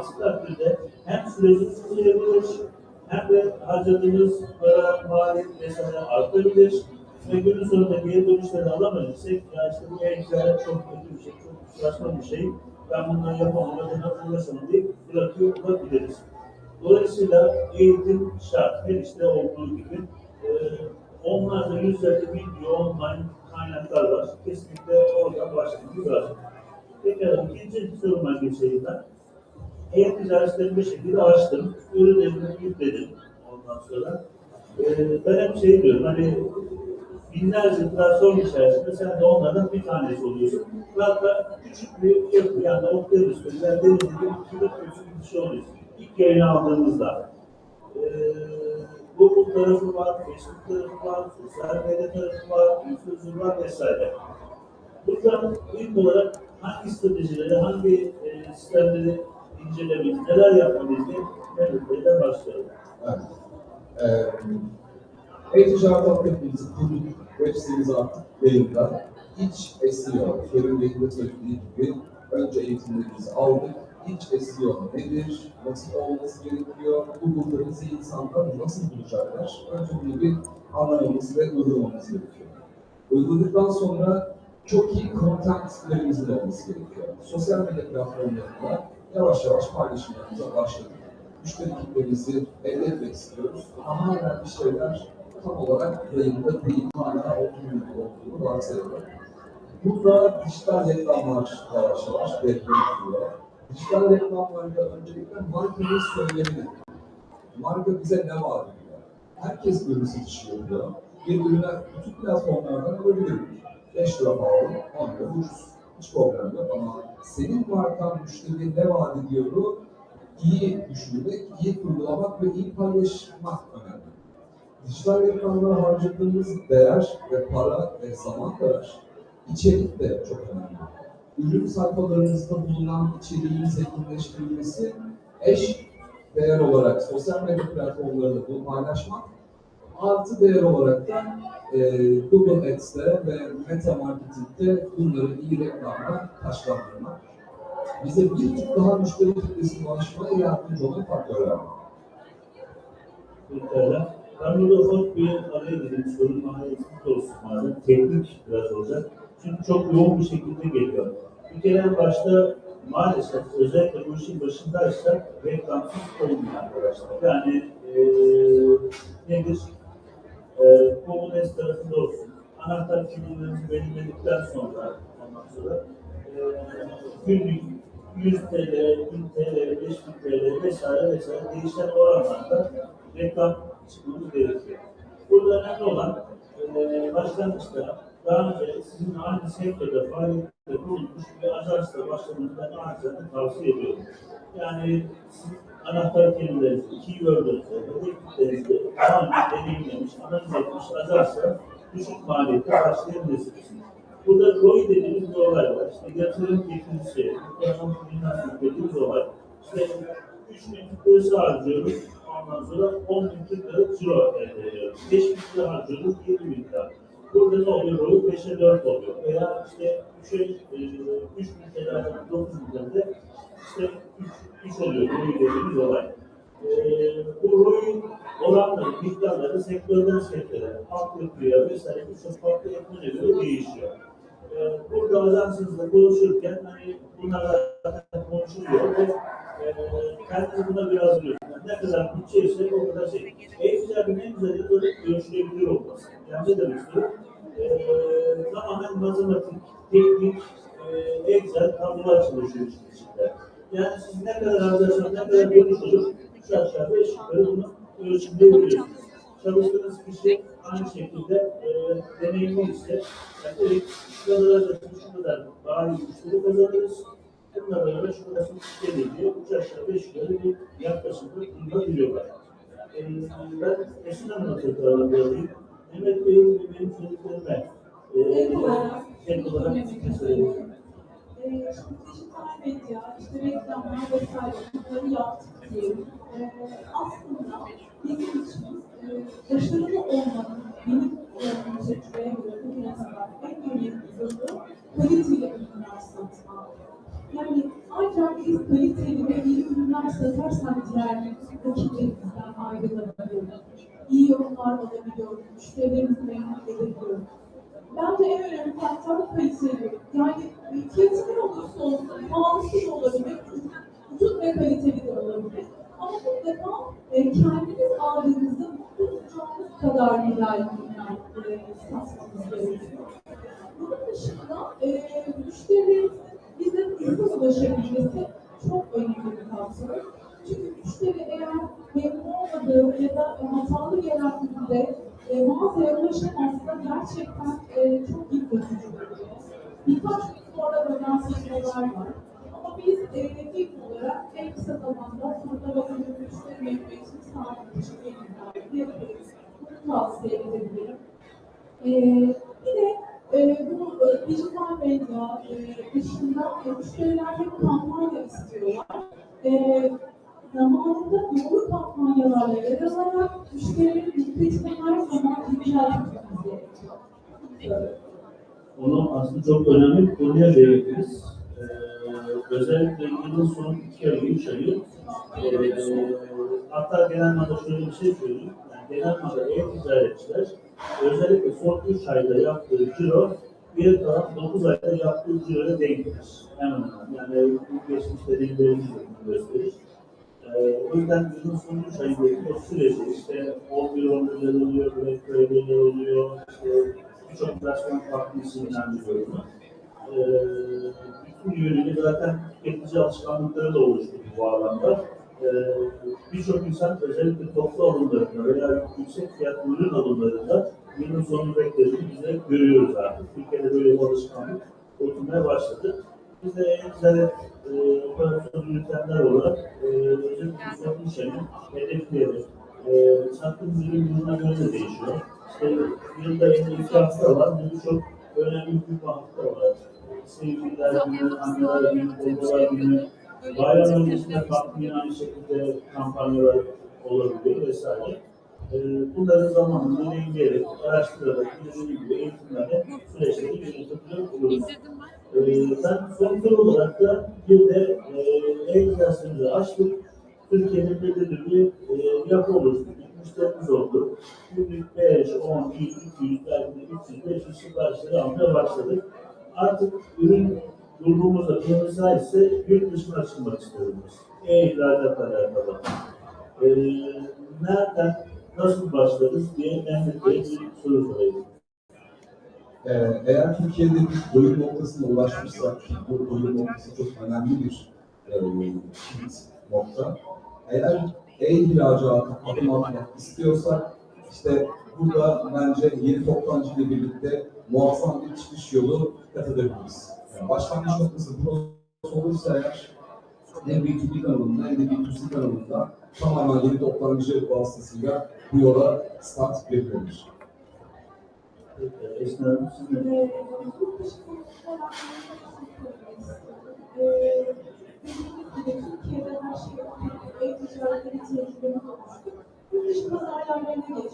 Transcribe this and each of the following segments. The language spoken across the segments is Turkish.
Aksi takdirde hem süreci uzayabilir, hem de harcadığımız para, maliyet vesaire artabilir ve günün sonunda geri dönüşleri alamayacaksak ya işte bu e-ticaret çok kötü bir şey, çok saçma bir şey, ben bundan yapamam, ben uğraşamam deyip bırakıyor olabiliriz. Dolayısıyla eğitim şart. Her işte olduğu gibi e, onlarca yüzlerce video, online kaynaklar var. Kesinlikle oradan başlamak lazım. Peki ikinci soruma geçeyim ben. E-ticaretleri bir şekilde açtım. Ürünlerimi yükledim ondan sonra. E, ben hep şey diyorum hani binlerce platform içerisinde sen de onlardan bir tanesi oluyorsun. Hatta küçük bir yapı yani okyanus üzerinde deniz gibi bir bir şey oluyorsun. İlk yayını aldığımızda. Ee, Google tarafı var, Facebook tarafı var, sosyal medya tarafı var, influencer var vesaire. Burada ilk olarak hangi stratejileri, hangi e, sistemleri incelemek, neler yapmalıyız diye Bey'den başlayalım. Evet. Ee, E-ticaret hepimizi kurduk. Web sitemiz artık yayında. İç SEO, Kerim Bey'in de söylediği gibi önce eğitimlerimizi aldık. İç SEO nedir? Nasıl olması gerekiyor? Bu kırmızı insanlar nasıl bulacaklar? Önce bunu bir anlamamız ve uygulamamız gerekiyor. Uyguladıktan sonra çok iyi contentlerimizin olması gerekiyor. Sosyal medya platformlarında yavaş yavaş paylaşımlarımıza başladık. Müşteri kitlemizi elde etmek istiyoruz. Ama hala bir şeyler tam olarak yayında değil, hala oturmuyor olduğunu varsayalım. Burada dijital reklamlar yavaş yavaş devreye giriyor. Dijital reklamlarda öncelikle markanın söylemini, marka bize ne var diyor. Herkes ürün satışı yapıyor. Bir ürüne bütün platformlardan alabilir. 5 lira pahalı, 10 lira ucuz. Hiç problem yok ama senin markan müşteriye ne vaat ediyoru iyi düşünmek, iyi kurgulamak ve iyi paylaşmak önemli. Dijital reklamlara harcadığımız değer ve para ve zaman kadar içerik de çok önemli. Ürün sayfalarınızda bulunan içeriğin zenginleştirilmesi eş değer olarak sosyal medya platformlarında bunu paylaşmak artı değer olarak da Google Ads'te ve Meta Marketing'de bunları iyi reklamla taşlandırmak bize bir tık daha müşteri kitlesine ulaşmaya yardımcı olan faktörler var. Pekala. Ben burada ufak bir araya gireyim. Sorun mahallesinde olsun madem. Teknik biraz olacak. Çünkü çok yoğun bir şekilde geliyor. Bir kere başta maalesef özellikle bu işin başındaysa reklamsız olmuyor arkadaşlar. Yani eee nedir? Eee Google Ads tarafında olsun. Anahtar kelimelerimizi belirledikten sonra ondan sonra eee günlük 100 TL, 1000 TL, 5000 TL vesaire vesaire değişen oranlarda reklam çıkmamız gerekiyor. Burada önemli olan e, başlangıçta daha önce sizin aynı sektörde faaliyette bulunmuş bir ajansla başlamanızı ben acizane tavsiye ediyorum. Yani anahtar kelimelerinizi, keywordlerinizi, hedeflerinizi daha önce deneyimlemiş, analiz etmiş ajansla düşük maliyette başlayabilirsiniz. Burada ROI dediğimiz bir olay var. İşte yatırım getirisi, ekonomik finans dediğimiz olay. İşte 3 bin lirası harcıyoruz. Ondan sonra 10 bin lira ciro elde ediyoruz. 5 bin lira harcıyoruz, 20 bin lira. Burada ne oluyor? ROI 5'e 4 oluyor. Veya işte 3'e 3 bin TL harcıyoruz, 9 bin lirada işte 3, 3 oluyor ROI dediğimiz olay. Ee, bu ROI oranları, miktarları sektörden sektöre, altyapıya vesaire birçok farklı etmene göre değişiyor. Ee, burada ajansınızla konuşurken hani bunlar zaten konuşuluyor ve e, buna biraz hazırlıyorsunuz. Yani ne kadar bütçe o kadar şey. En güzel yanı böyle görüşülebilir olması. Yani ne demek istiyorum? Ee, tamamen matematik, teknik, e, Excel tablolar çalışıyor içinde. Yani siz ne kadar harcarsanız, ne kadar olur, üç aşağı beş yukarı bunu ölçümleyebiliyorsunuz. Çalıştığınız kişi aynı şekilde e, deneyimli ise yani direkt şu kadar harcarsınız, şu kadar daha iyi müşteri kazanırız. Bununla beraber şu kadar müşteri diye üç aşağı beş yukarı bir yaklaşımda bulunabiliyorlar. E, ben Esin Hanım'a tekrardan alayım. Mehmet Bey'in ve benim söylediklerime e, tek olarak fikir söyledim. Ee, şimdi dijital medya, işte reklamlar vesaire bunları yaptık. Ee, aslında bizim için e, başarılı olmanın benim e, tecrübeye göre bugüne kadar en önemli yolu kaliteli ürünler satmak. Yani ancak biz kaliteli ve iyi ürünler satarsak diğer rakiplerimizden ayrılabiliyoruz. İyi yorumlar alabiliyoruz, müşterilerimizi memnun edebiliyoruz. Bence en önemli faktör kaliteli. Yani e, fiyatı ne olursa olsun, pahalısı da olabilir, ucuz ve kaliteli de olabilir. Ama mutlaka e, kendimiz aldığımızda mutlu olacağımız kadar güzel ürünler e, satmamız gerekiyor. Bunun dışında e, müşterilerimizin bize hızlı ulaşabilmesi çok önemli bir faktör. Çünkü müşteri eğer memnun olmadığı ya da hatalı gelen üründe e, mağazaya ulaşamazsa gerçekten e, çok yıpratıcı oluyor. Birkaç gün sonra dönen firmalar var. Ama biz e, olarak en kısa zamanda burada bakın müşteri memnuniyetini sağlamak için elimizden yapıyoruz. Bunu tavsiye edebilirim. E, bir de e, bu e, dijital medya e, dışında e, müşteriler hep kampanya istiyorlar. E, zamanında doğru kampanyalarla yer alarak müşterilerin dikkatini her zaman güncel. Onu aslında çok önemli bir konuya değindiniz. Ee, özellikle yılın son iki ayı, üç ayı ee, hatta genel anlamda şöyle bir şey söyleyeyim. Yani genel anlamda e-ticaretçiler özellikle son üç ayda yaptığı ciro bir kalan dokuz ayda yaptığı ciroya denktir. Hemen hemen. Yani bu geçmiş dediğimlerimiz de gösterir. Ee, o yüzden yılın son üç ayındaki o süreci işte 11 11 oluyor, Black Friday oluyor, işte birçok platform farklı isimlendiriyor bunu. Ee, bütün yönüyle zaten tüketici alışkanlıkları da oluştu bu alanda. Ee, birçok insan özellikle toplu alımlarında veya yüksek fiyatlı ürün alımlarında yılın sonunu beklediğini biz de görüyoruz artık. Türkiye'de böyle bir alışkanlık oturmaya başladı. Biz de e-ticaret e, operasyon yürütenler olarak e, özellikle üç ayın hedefleri, e, sattığımız ürün yılına göre de değişiyor. İşte yılda 52 hafta var, bu çok önemli bir hafta var. Sevgililer günü, anneler günü, babalar günü, bayram öncesinde farklı yine aynı şekilde kampanyalar olabiliyor vesaire. E, bunları zamanında dengeleyerek, araştırarak, dediğim gibi eğitimlerle süreçleri yönetebiliyor oluruz. Ben. Ee, ben son tur olarak da bir de e, e-ticaretimizi açtık. Türkiye'nin belirli bir e, yapı oluşturduk. Müşterimiz oldu. Günlük 5, 10, 100, 200, belki de 300, 500 siparişleri almaya başladık. Artık ürün durduğumuzda kırmızı ise yurt dışına açılmak istiyoruz. E-ihracatla alakalı. Ee, nereden, nasıl başlarız diye Mehmet Bey'e bir soru sorayım. Ee, eğer Türkiye'de bir doyum noktasına ulaşmışsak, bu doyum noktası çok önemli bir e, nokta. Eğer e-ihracata adım atmak istiyorsak, işte burada bence yeni toptancı ile birlikte muazzam bir çıkış yolu kat edebiliriz. Yani başlangıç noktası burası olursa eğer hem B2B kanalında hem de B2C kanalında tamamen yeni toptancı vasıtasıyla bu yola start verilebilir. Dediğimiz gibi Türkiye'de her şey e-ticaretleri tecrübemiz olmuştu. Yurt dışı pazarlarına istiyorum.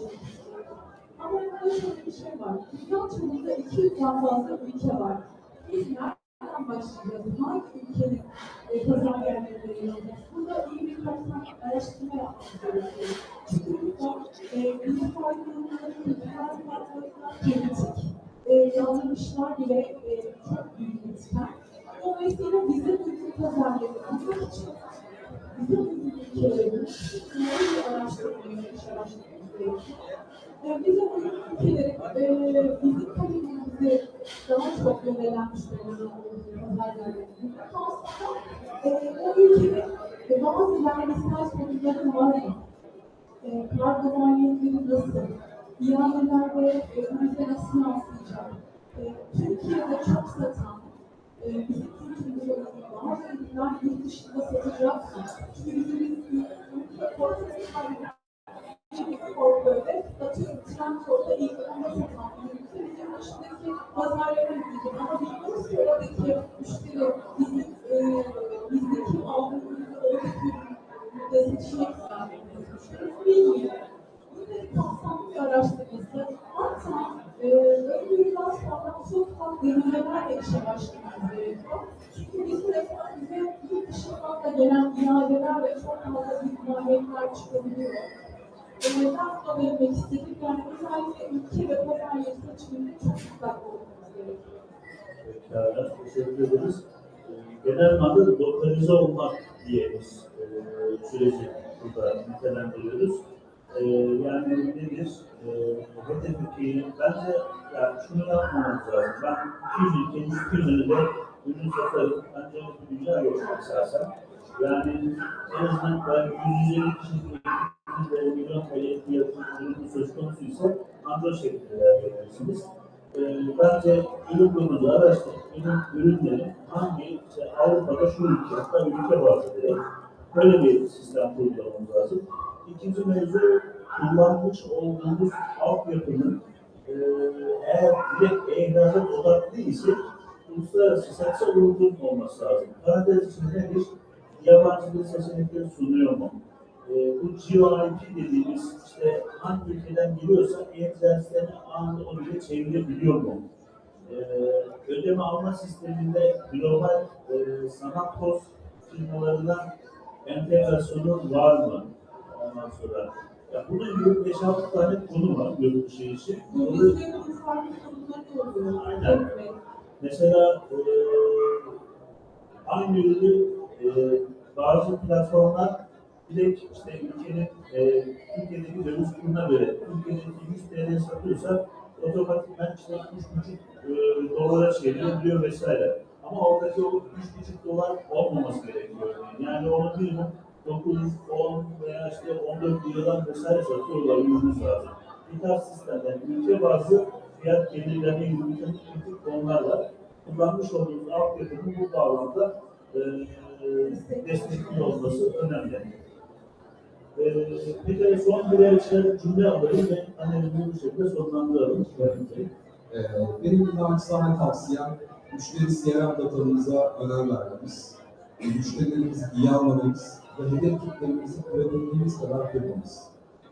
Ama şöyle bir şey var. Dünya çapında 200'den fazla ülke var. Biz nereden başlayacağız? Hangi ülkenin e, pazar yerlerine? Burada iyi bir tane araştırma yapmamız gerekiyor. Çünkü e, bizim farkındalıkları, kültürel farklılıklar, politik e, yanlışlar bile e, çok büyük etken. Dolayısıyla bize uygun pazarları bulmak için bize uygun ülkelerin iyi araştırmaya, iş araştırmamız gerekiyor. E, bize uygun ülkelerin e, bizim kalemimizi daha çok yönelen müşterilerin olduğu pazarları bulmak aslında e, o ülkenin e, bazı vergisel sorunları var? E, maliyetleri nasıl, ihalelerde e, ürünleri nasıl yansıyacak, e, Türkiye'de çok satan, e, bizim uygun bazı ürünler yurt dışında satacak? Çünkü bizim ülke portföyde çünkü portföyde atıyorum Trendyol'da ilk onda satan ürünler bizim dışındaki pazarlara gidecek ama bilmiyoruz burada nitelendiriyoruz. E, yani nedir? E, hedef ülkeyi, bence yani şunu yapmamamız lazım. Ben 200 ülkenin 200'ünü de ürün satarım. Bence dünya yok esasen. Yani en azından ben 150 kişilik ekibin milyon TL fiyatı ürünü söz konusuysa ancak o şekilde verebilirsiniz. Ee, bence ürün konuda araştırıp ürün, ürünleri hangi işte Avrupa'da şu ülke, hatta ülke bazı böyle bir sistem kurgulamamız lazım. İkinci mevzu kullanmış olduğumuz altyapının e, eğer direkt ihracat odaklı ise uluslararası satışa uygun olması lazım. Parantez içinde nedir? Yabancı dil seçenekleri sunuyor mu? E, bu GeoIP dediğimiz işte hangi ülkeden geliyorsa e-ticaretlerini anında o dile çevirebiliyor mu? E, ödeme alma sisteminde global e, sanat post firmalarına entegrasyonu var mı? Ondan sonra ya bunun gibi 5-6 tane konu var yurt dışı için. Aynen. Mesela e, aynı ürünü e, bazı platformlar direkt işte ülkenin e, Türkiye'deki döviz kuruna göre Türkiye'deki 100 TL satıyorsa otomatikman işte 3,5 e, dolara çeviriyor vesaire. Ama oradaki o 3,5 dolar olmaması gerekiyor. Yani onu minimum 9, 10 veya işte 14 liradan vesaire satıyorlar olmamız lazım. Bir tarz sistemden ülke bazı fiyat bir takım kritik konular var. Kullanmış olduğumuz altyapının bu bağlamda e, destekli olması önemli. E, bir de son birer işte cümle alalım ve analizini bu şekilde sonlandıralım. Benim naçizane tavsiyem müşteri CRM datamıza önem vermemiz, müşterilerimizi iyi anlamamız ve hedef kitlerimizi kırabildiğimiz kadar kırmamız.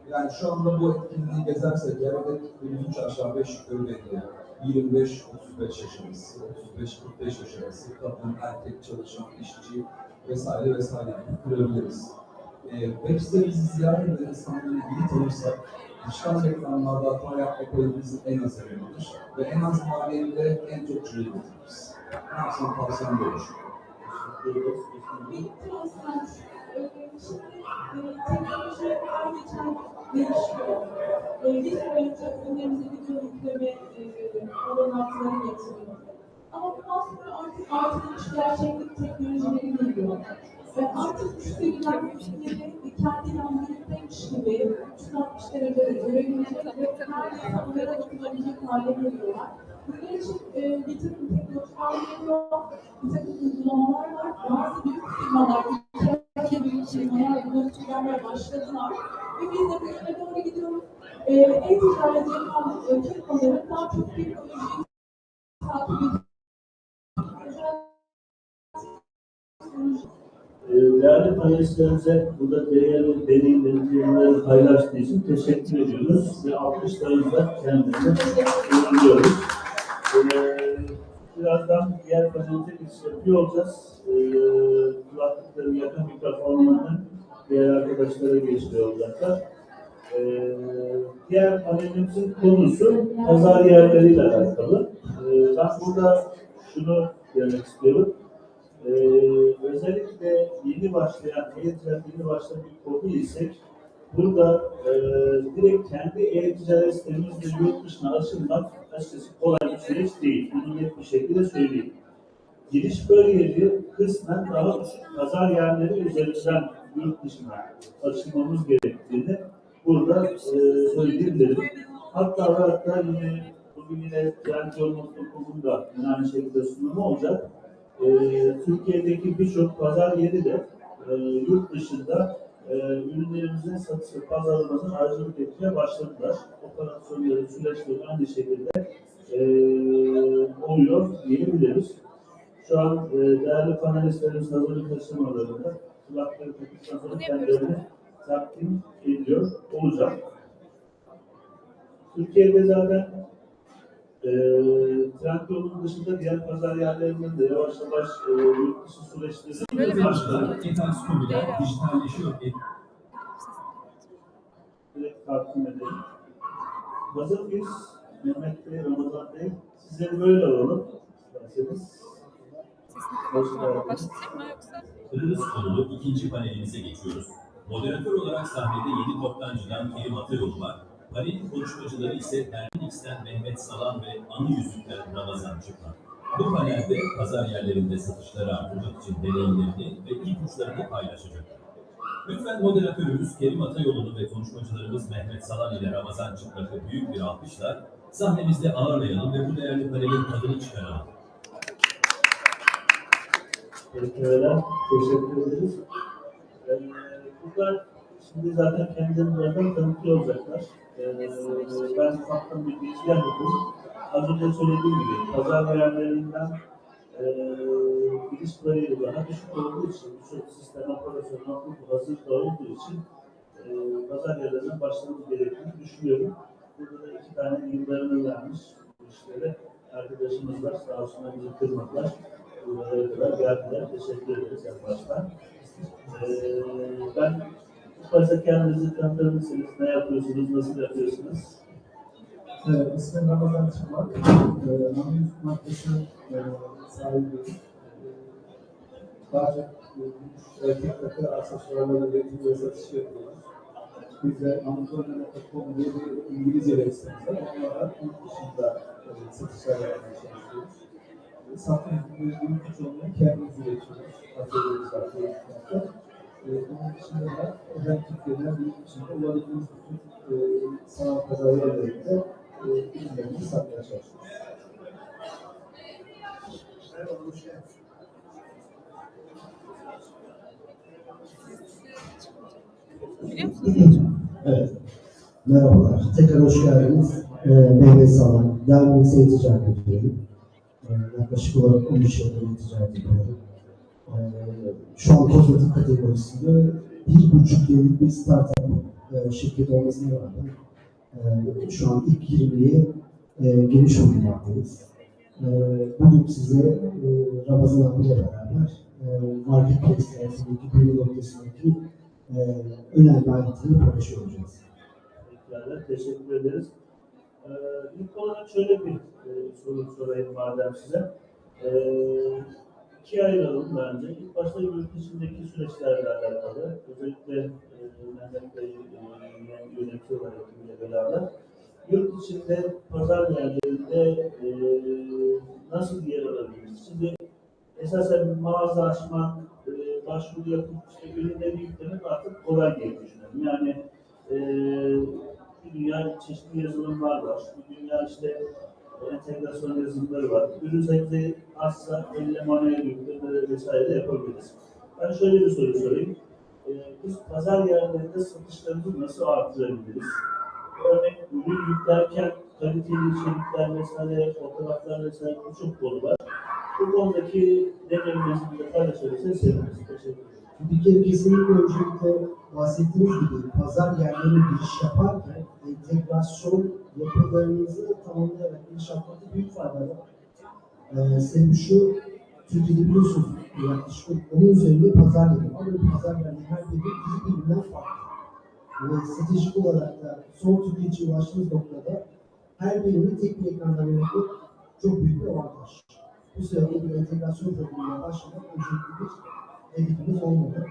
Yani şu anda bu etkinliği gezersek eğer hedef kitlemiz 3 aşağı 5 yukarı belli. 25-35 yaş arası, 35-45 yaş arası, kadın, erkek, çalışan, işçi vesaire vesaire gibi kırabiliriz. Ee, web sitemizi ziyaret eden insanları iyi tanırsak, dijital reklamlarda hata yapma payımızın en az yanıdır ve en az maliyetle en çok cüret getiririz. Ne yapsam tavsiyem böyle. E, teknoloji her geçen değişiyor. E, bir süre önce ürünlerimize video yükleme olanakları getiriyordu. Ama bundan sonra artık artırılmış gerçeklik teknolojileri geliyor. Ve artık müşteriler ürünleri kendi yanlarındaymış gibi 360 derecede görebilecek ve neredeyse onlara dokunabilecek hale geliyorlar. Bunun için e, bir takım teknolojiler geliyor, bir takım uygulamalar var. Bazı büyük firmalar, büyük firmalar bunu kullanmaya başladılar. Ve biz de bu yöne doğru gidiyoruz. E, e-ticaret yapan e, firmaların daha çok teknolojiyi takip ediyor. Değerli panelistlerimize burada değerli deneyimlerimizi paylaştığı için teşekkür ediyoruz ve alkışlarımızla kendilerine uğurluyoruz. Ee, birazdan diğer panelimize geçiş yapıyor olacağız. Ee, kulaklıkları yakın mikrofonlarını diğer arkadaşlara geçiyor olacaklar. Ee, diğer panelimizin konusu pazar yerleriyle alakalı. Ee, ben burada şunu demek istiyorum. Ee, özellikle yeni başlayan, e-ticaret yeni başlayan bir konu isek, burada e, direkt kendi e-ticaret sitemizle yurt dışına açılmak açıkçası kolay bir süreç değil. Bunu net bir şekilde söyleyeyim. Giriş bariyeri kısmen daha pazar yerleri üzerinden yurt dışına açılmamız gerektiğini burada e, söyleyebilirim. Hatta ve hatta yine bugün yine Trendyol.com'un da yine aynı şekilde sunumu olacak. E, Türkiye'deki birçok pazar yeri de e, yurt dışında e, ürünlerimizin satışı, pazarlamasını aracılık etmeye başladılar. Operasyonları, süreçleri aynı şekilde e, oluyor diyebiliriz. Şu an e, değerli panelistlerimiz hazırlık taşımalarında kulakları taktıktan sonra kendilerini takdim ediyor olacak. Türkiye'de zaten e, Trendyol'un dışında diğer pazar yerlerinin de yavaş yavaş e, yurt dışı süreçleri başladı. Etatis Kobiler dijitalleşiyor. direkt takdim edelim. Hazır mıyız? Mehmet Bey, Ramazan Bey, sizleri böyle alalım. İsterseniz. Hoş geldiniz. Başlatayım mı yoksa? Konulu ikinci panelimize geçiyoruz. Moderatör olarak sahnede yedi toptancıdan Kerim Atayoğlu var. Panelin konuşmacıları ise Ernix'ten Mehmet Salan ve Anı Yüzük'ten Ramazan Çıplak. Bu panelde pazar yerlerinde satışları artırmak için deneyimlerini ve ipuçlarını paylaşacaklar. Lütfen moderatörümüz Kerim Atayoğlu'nu ve konuşmacılarımız Mehmet Salan ile Ramazan Çıplak'ı büyük bir alkışla sahnemizde ağırlayalım ve bu değerli panelin tadını çıkaralım. Teşekkürler. Teşekkür ederiz. Ee, bunlar şimdi zaten kendilerini tanıtıyor olacaklar. Ee, ben ufaktan bir bilgiler yapayım. Az önce söylediğim gibi pazar yerlerinden e, giriş bariyeri daha düşük olduğu için, birçok sistem operasyonu bu hazır da olduğu için e, pazar yerlerinden başlamamız gerektiğini düşünüyorum. Burada da iki tane yıllarını vermiş bu işlere arkadaşımız var. Sağ olsunlar bizi kırmadılar. Buralara kadar geldiler. Teşekkür ederiz en baştan. Ee, ben başta kendinizi tanıtır mısınız? Ne yapıyorsunuz? Nasıl yapıyorsunuz? Evet, ismim Ramazan Çıplak. Ee, Anadolu Markası e, sahibiyim. Ee, Daha çok e, erkek takı aksesuarları üretim ve satışı yapıyorlar. Biz de Anadolu.com diye bir İngilizce web sitemiz var. Onlara yurt dışında e, satışlar yapmaya çalışıyoruz. E, Sattığımız ürünlerin birçoğunu kendimiz üretiyoruz. Atölyemiz var. E, dışında da özel Türkiye'den yurt dışında olabildiğimiz bütün e, sanat pazar yerlerinde e, satmaya çalışıyoruz. Biliyor musunuz? Evet. Merhabalar. Tekrar hoş geldiniz. Ee, Mehmet Salan. Derneğin seyir ticaret ediyorum. Ee, yaklaşık olarak 13 yıldır ticaret ediyorum. Ee, şu an kozmetik kategorisinde bir buçuk yıllık bir startup e, şirket olmasına rağmen e, şu an ilk 20'ye e, geniş bulunmaktayız. E, bugün size e, Ramazan abiyle beraber e, Marketplace tarafındaki büyüme noktasındaki e, önemli ayrıntıları paylaşıyor olacağız. Tekrarlar teşekkür ederiz. Ee, ilk olarak şöyle bir e, soru sorayım madem size. Ee, ikiye ayıralım bence. İlk başta yurt dışındaki süreçlerle alakalı. Özellikle e, Mehmet Bey e, yönetiyorlar beraber. Yurt dışında pazar yerlerinde e, nasıl yer alabiliriz? Şimdi esasen bir mağaza açmak, e, başvuru yapıp işte ürünleri yüklemek artık kolay diye düşünüyorum. Yani e, bir dünya çeşitli yazılımlar var. Bir dünya işte entegrasyon yazılımları var. Ürün sayısı azsa manuel yükleme vesaire de yapabiliriz. Ben şöyle bir soru sorayım. E, biz pazar yerlerinde satışlarımızı nasıl artırabiliriz? Örnek ürün yüklerken kaliteli içerikler vesaire, fotoğraflar vesaire birçok konu var. Bu konudaki deneyimlerinizi de paylaşırsanız seviniriz. Teşekkür ederim. Bir kere kesinlikle öncelikle bahsettiğiniz gibi pazar yerlerine giriş yaparken entegrasyon yapılarınızı tamamlayarak yapmakta büyük fayda var. Ee, sebebi şu, Türkiye'de biliyorsunuz yaklaşık onun üzerinde pazar yeri var ve pazar yerleri her biri birbirinden farklı. Ve stratejik olarak da son tüketiciye ulaştığımız noktada her birini tek bir ekrandan yönetmek çok büyük bir avantaj. Bu sebeple bir entegrasyon programına başlamak öncelikli bir hedefimiz olmalı.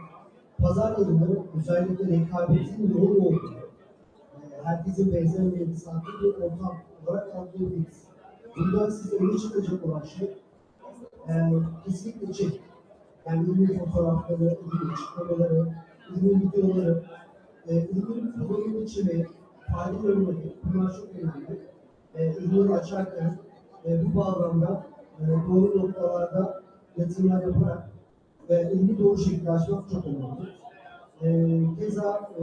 Pazar yerinde özellikle rekabetin yoğun olduğu, e, herkesin benzemediği bir saatte bir ortam olarak algılayabiliriz. Bundan size öne çıkacak olan şey e, kesinlikle içerik. Yani ürün fotoğrafları, ürün açıklamaları, ürün videoları, e, ürünün kullanım biçimi, fayda yönleri, bunlar çok önemli. E, ürünleri açarken e, bu bağlamda e, doğru noktalarda yatırımlar yaparak ve ürünü doğru şekilde açmak çok önemli. E, keza e,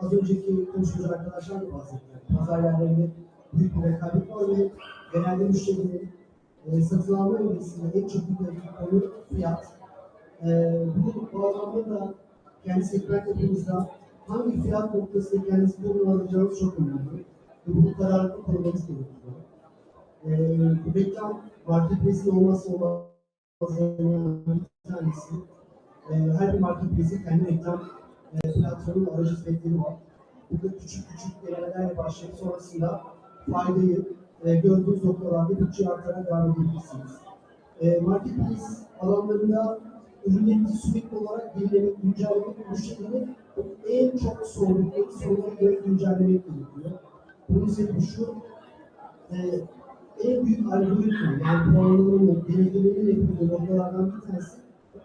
az önceki konuşmacı arkadaşlar da bahsettiler. Pazar yerlerinde büyük bir rekabet var ve genelde müşterinin e, satın alma öncesinde en çok bir konu fiyat. E, bu bağlamda da kendi segment yapımızda hangi fiyat noktasında kendinizi konumlandıracağınız çok önemli. Ve bunu kararlı korumanız gerekiyor. E, bu reklam marketplace'in olmazsa olmazlarından bir tanesi. E, her bir marketplace'in kendi reklam e, platformu aracı hizmetleri var. Burada küçük küçük denemelerle başlayıp sonrasında faydayı e, gördüğünüz noktalarda bütçe artarak devam edebilirsiniz. E, marketplace alanlarında ürünlerinizi sürekli olarak yenilemek, güncellemek, müşterinin en çok sordukları sorulara göre güncellemek gerekiyor. Bunun sebebi şu, e, en büyük algoritma, yani puanlamanın, denetimlerin yapıldığı noktalardan bir tanesi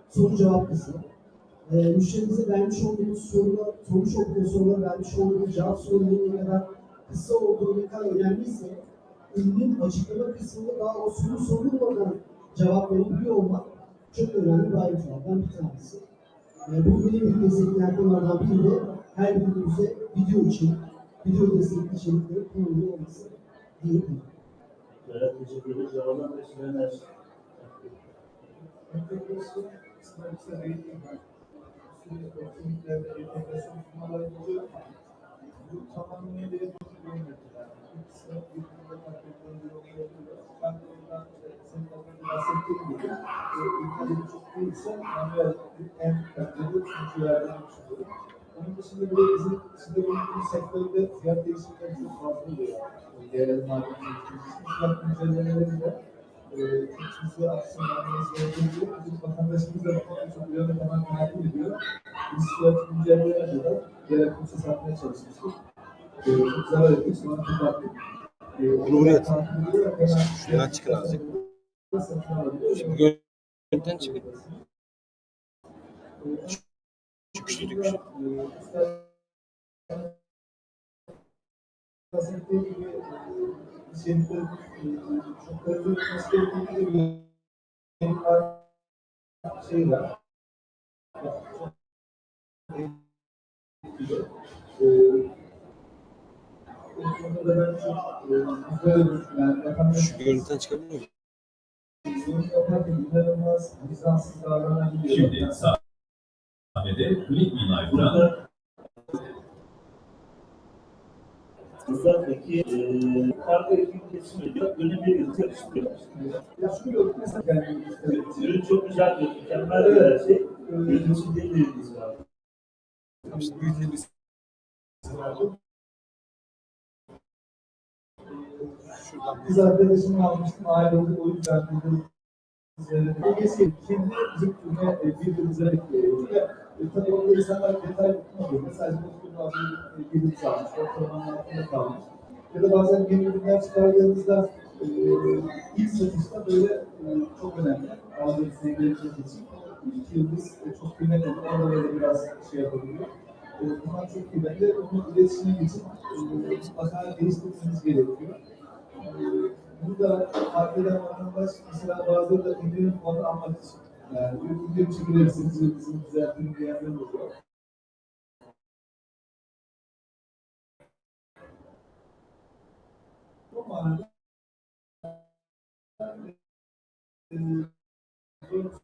soru cevap kısmı. E, müşterimize vermiş olduğumuz sorular, sormuş olduğu sorulara vermiş olduğumuz cevap sorularının ne kadar kısa olduğu ne kadar önemliyse, ürünün açıklama kısmında daha o soru sorulmadan cevap verebiliyor olmak çok önemli bir ayrıntılardan bir tanesi. E, bu benim büyük destekleyen konulardan biri de her ürünümüze video için, video destekli içerikleri konuluyor olması diyebilirim. Berat teşekkür ederiz. Ramazan Bey size ne Entegrasyon oluyor. Bu tamamıyla bir etkinlik yani. Bir kısmı bir kısmı marketten bir olabiliyor. Ben de ondan e, senin de böyle bahsettiğin gibi e, de Türkçesi aksiyonlarımız gerekiyor. Bizim vatandaşımız da bu konuda çok uyanık hemen merak ediyor. Biz fiyat güncellemeye kadar gerekirse satmaya çalışmıştık. Ee, çok zarar ettik, sonra kapattık. Ee, Bunu buraya takip ediyor, hemen Şuradan çıkın azıcık. Şimdi görüntüden çıkın. Çıkıştırdık. bahsettiği gibi e, şeyde e, çok hızlı gitmesi gerektiği gibi bir şey var. Çok etkili. E, bu konuda da ben çok e, güzel bir yani yapan Şu görüntüden çıkabilir miyim? yorum yaparken inanılmaz lisanssız davranabiliyor. Şimdi sahnede Click Me Life'dan Peki e, kargo ekibim kesim ediyor. Önemli bir yıl çalıştırıyor. Ürün çok güzel bir mükemmel bir her şey. Ürün için değil bir var. İşte. Kız arkadaşımı almıştım, ayrıldık. O yüzden dedim. Dolayısıyla kendi bizim birbirimize ekliyoruz. E, tabii orada insanlar detay okumuyor. Sadece oturduğu altında birbirimiz almış, ortalamanın altında kalmış. Ya da bazen ürünler çıkardığımızda e, ilk satışta böyle e, çok önemli. Aldığımız sevgilerimiz için. İki yıldız e, çok kıymetli. Orada böyle biraz şey yapabiliyor. E, bunlar çok kıymetli. Onun iletişime geçip e, mutlaka geliştirmemiz gerekiyor. Burada fark eden vatandaş mesela bazıları da indirim puanı almak için. Yani bir çekilersiniz ve bizim düzelttiğini diyenler oluyor. Bu manada e, zor-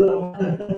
the